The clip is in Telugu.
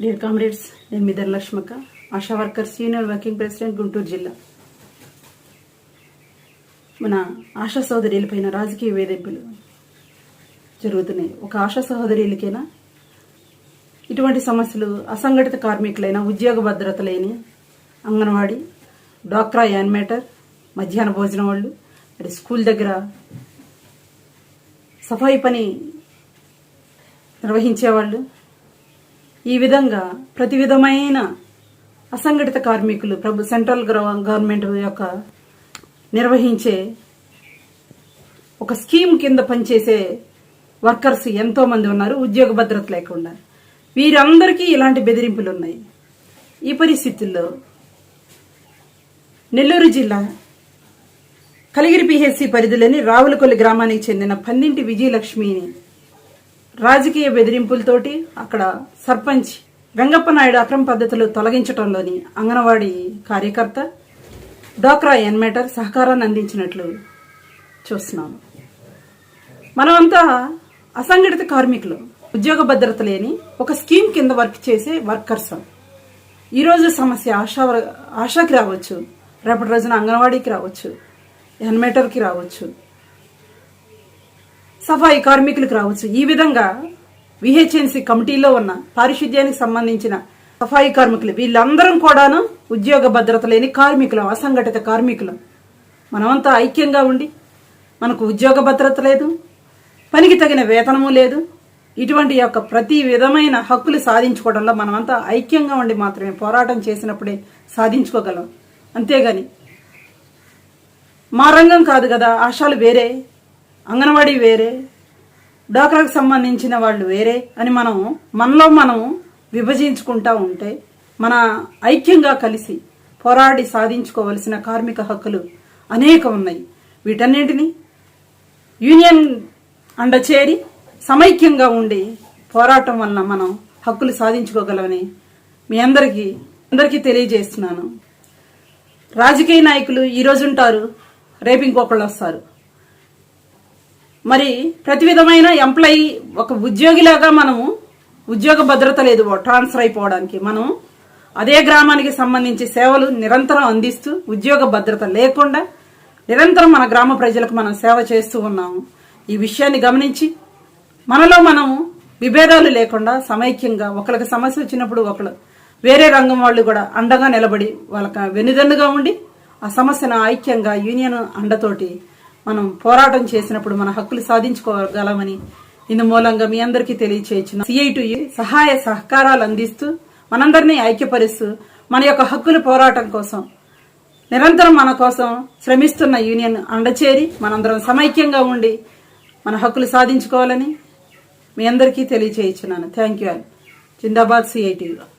డియర్ కామ్రేడ్స్ నేను మీ ధనలక్ష్మక్క Asha worker senior working president Guntur జిల్లా. మన ఆశా సహోదరులపైన రాజకీయ వేధింపులు జరుగుతున్నాయి. ఒక ఆశా సహోదరులకైనా ఇటువంటి సమస్యలు అసంఘటిత కార్మికులైన ఉద్యోగ భద్రత లేని అంగన్వాడీ డాక్రా యాన్మేటర్ మధ్యాహ్న భోజనం వాళ్ళు మరి స్కూల్ దగ్గర సఫాయి పని నిర్వహించేవాళ్ళు ఈ విధంగా ప్రతి విధమైన అసంఘటిత కార్మికులు ప్రభు సెంట్రల్ గవర్నమెంట్ యొక్క నిర్వహించే ఒక స్కీమ్ కింద పనిచేసే వర్కర్స్ ఎంతో మంది ఉన్నారు ఉద్యోగ భద్రత లేకుండా. వీరందరికీ ఇలాంటి బెదిరింపులు ఉన్నాయి ఈ పరిస్థితుల్లో నెల్లూరు జిల్లా కలిగిరి పిహెచ్సి పరిధిలోని రావులకొల్లి గ్రామానికి చెందిన పందింటి విజయలక్ష్మిని రాజకీయ బెదిరింపులతోటి అక్కడ సర్పంచ్ గంగప్ప నాయుడు అక్రమ పద్ధతులు తొలగించడంలోని అంగన్వాడీ కార్యకర్త డోక్రా ఎన్మేటర్ సహకారాన్ని అందించినట్లు చూస్తున్నాము. మనమంతా అసంఘటిత కార్మికులు ఉద్యోగ భద్రత లేని ఒక స్కీమ్ కింద వర్క్ చేసే వర్కర్స్. ఈరోజు సమస్య ఆశా ఆశాకి రావచ్చు రేపటి రోజున అంగన్వాడీకి రావచ్చు ఎన్మేటర్కి రావచ్చు. సఫాయి కార్మికులకు రావచ్చు ఈ విధంగా విహెచ్ఎన్సీ కమిటీలో ఉన్న పారిశుద్ధ్యానికి సంబంధించిన సఫాయి కార్మికులు వీళ్ళందరం కూడాను ఉద్యోగ భద్రత లేని కార్మికులం అసంఘటిత కార్మికులం. మనమంతా ఐక్యంగా ఉండి మనకు ఉద్యోగ భద్రత లేదు పనికి తగిన వేతనము లేదు. ఇటువంటి యొక్క ప్రతి విధమైన హక్కులు సాధించుకోవడంలో మనమంతా ఐక్యంగా ఉండి మాత్రమే పోరాటం చేసినప్పుడే సాధించుకోగలం. అంతేగాని మా రంగం కాదు కదా ఆశాలు వేరే. అంగన్వాడీ వేరే డోక్రాకు సంబంధించిన వాళ్ళు వేరే అని మనం మనలో మనం విభజించుకుంటా ఉంటే మన ఐక్యంగా కలిసి పోరాడి సాధించుకోవలసిన కార్మిక హక్కులు అనేక ఉన్నాయి. వీటన్నింటినీ యూనియన్ అండచేరి సమైక్యంగా ఉండి పోరాటం వలన మనం హక్కులు సాధించుకోగలమని మీ అందరికీ అందరికీ తెలియజేస్తున్నాను. రాజకీయ నాయకులు ఈ ఉంటారు రేపు ఇంకొకళ్ళు వస్తారు. మరి ప్రతి విధమైన ఎంప్లాయీ ఒక ఉద్యోగిలాగా మనము ఉద్యోగ భద్రత లేదు ట్రాన్స్ఫర్ అయిపోవడానికి. మనం అదే గ్రామానికి సంబంధించి సేవలు నిరంతరం అందిస్తూ ఉద్యోగ భద్రత లేకుండా నిరంతరం మన గ్రామ ప్రజలకు మనం సేవ చేస్తూ ఉన్నాము. ఈ విషయాన్ని గమనించి మనలో మనము విభేదాలు లేకుండా సమైక్యంగా ఒకరికి సమస్య వచ్చినప్పుడు ఒకరు వేరే రంగం వాళ్ళు కూడా అండగా నిలబడి వాళ్ళకి వెనుదన్నుగా ఉండి ఆ సమస్యను ఐక్యంగా యూనియన్ అండతోటి మనం పోరాటం చేసినప్పుడు మన హక్కులు సాధించుకోగలమని ఇందు మూలంగా మీ అందరికీ తెలియచేయచ్చు సిఐటి సహాయ సహకారాలు అందిస్తూ మనందరినీ ఐక్యపరుస్తూ మన యొక్క హక్కుల పోరాటం కోసం నిరంతరం మన కోసం శ్రమిస్తున్న యూనియన్ అండచేరి మనందరం సమైక్యంగా ఉండి మన హక్కులు సాధించుకోవాలని మీ అందరికీ తెలియచేయించున్నాను థ్యాంక్ యూ ఆల్ జిందాబాద్ సిఐటీలో